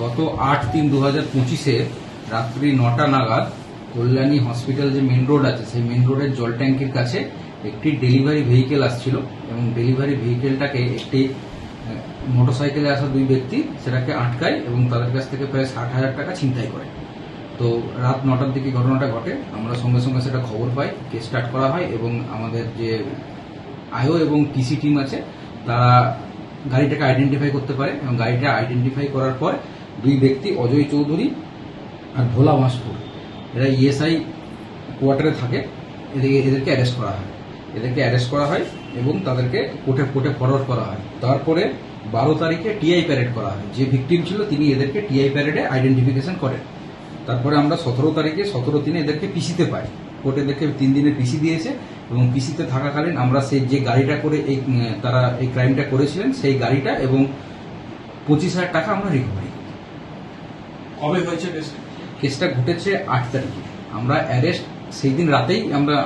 গত আট তিন দু হাজার পঁচিশে রাত্রি নটা নাগাদ কল্যাণী হসপিটাল যে মেন রোড আছে, সেই মেন রোডের জল ট্যাঙ্কির কাছে একটি ডেলিভারি ভেহিকেল আসছিল এবং ডেলিভারি ভেহিকেলটাকে একটি মোটরসাইকেলে আসা দুই ব্যক্তি সেটাকে আটকায় এবং তাদের কাছ থেকে প্রায় ষাট হাজার টাকা ছিনতাই করে। তো রাত নটার দিকে ঘটনাটা ঘটে, আমরা সঙ্গে সঙ্গে সেটা খবর পাই কেস স্টার্ট করা হয় এবং আমাদের যে আইও এবং পিসি টিম আছে, তারা গাড়িটাকে আইডেন্টিফাই করতে পারে এবং গাড়িটা আইডেন্টিফাই করার পর দুই ব্যক্তি অজয় চৌধুরী আর ভোলা মাসপুর এরা ইএসআই কোয়ার্টারে থাকে। এদেরকে এদেরকে অ্যারেস্ট করা হয়। এদেরকে অ্যারেস্ট করা হয় এবং তাদেরকে কোর্টে কোর্টে ফরওয়ার্ড করা হয়। তারপরে বারো তারিখে টিআই প্যারেড করা হয়। যে ভিকটিম ছিল তিনি এদেরকে টিআই প্যারেডে আইডেন্টিফিকেশন করেন। তারপরে আমরা সতেরো তারিখে, সতেরো দিনে এদেরকে পিসিতে পাই। কোর্ট দেখে তিন দিনের পিসি দিয়েছে এবং পিসিতে থাকাকালীন আমরা সেই যে গাড়িটা করে এই তারা এই ক্রাইমটা করেছিলেন সেই গাড়িটা এবং পঁচিশ হাজার টাকা আমরা রিকভারি কবে হয়েছে কেসটা ঘটেছে আট তারিখে। আমরা অ্যারেস্ট সেই দিন রাতেই আমরা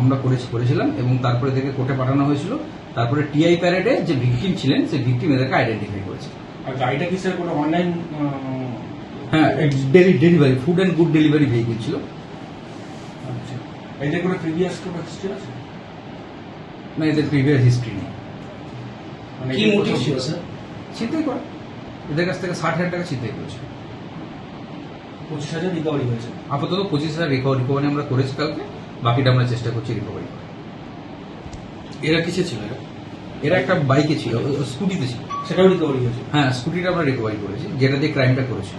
আমরা করেছি করেছিলাম এবং তারপরে এদেরকে কোর্টে পাঠানো হয়েছিল। তারপরে টিআই প্যারেডে যে ভিকটিম ছিলেন সেই ভিকটিম এদেরকে আইডেন্টিফাই করেছে। আর গাড়িটা কি স্যার কোনো অনলাইন হ্যাঁ delivery food and good delivery vehicle ছিল। এদের কোনো প্রিভিয়াস কোনো হিস্ট্রি আছে? না এদের প্রিভিয়াস হিস্ট্রি নেই। মানে কি এদের মোটিভ ছিল স্যার ছিনতাই করে। এদের কাছ থেকে ষাট হাজার টাকা ছিনতাই করেছে। পঁচিশ হাজার রিকভারি হয়েছে। আপাতত পঁচিশ হাজার রিকভারি রিকভারি আমরা করেছি কালকে বাকিটা আমরা চেষ্টা করছি রিকভারি এরা কিসে ছিল এরা? এরা একটা বাইকে ছিল স্কুটিতে ছিল। সেটাও রিকভারি হয়েছে। হ্যাঁ স্কুটিটা আমরা রিকভারি করেছি যেটা দিয়ে ক্রাইমটা করেছিল।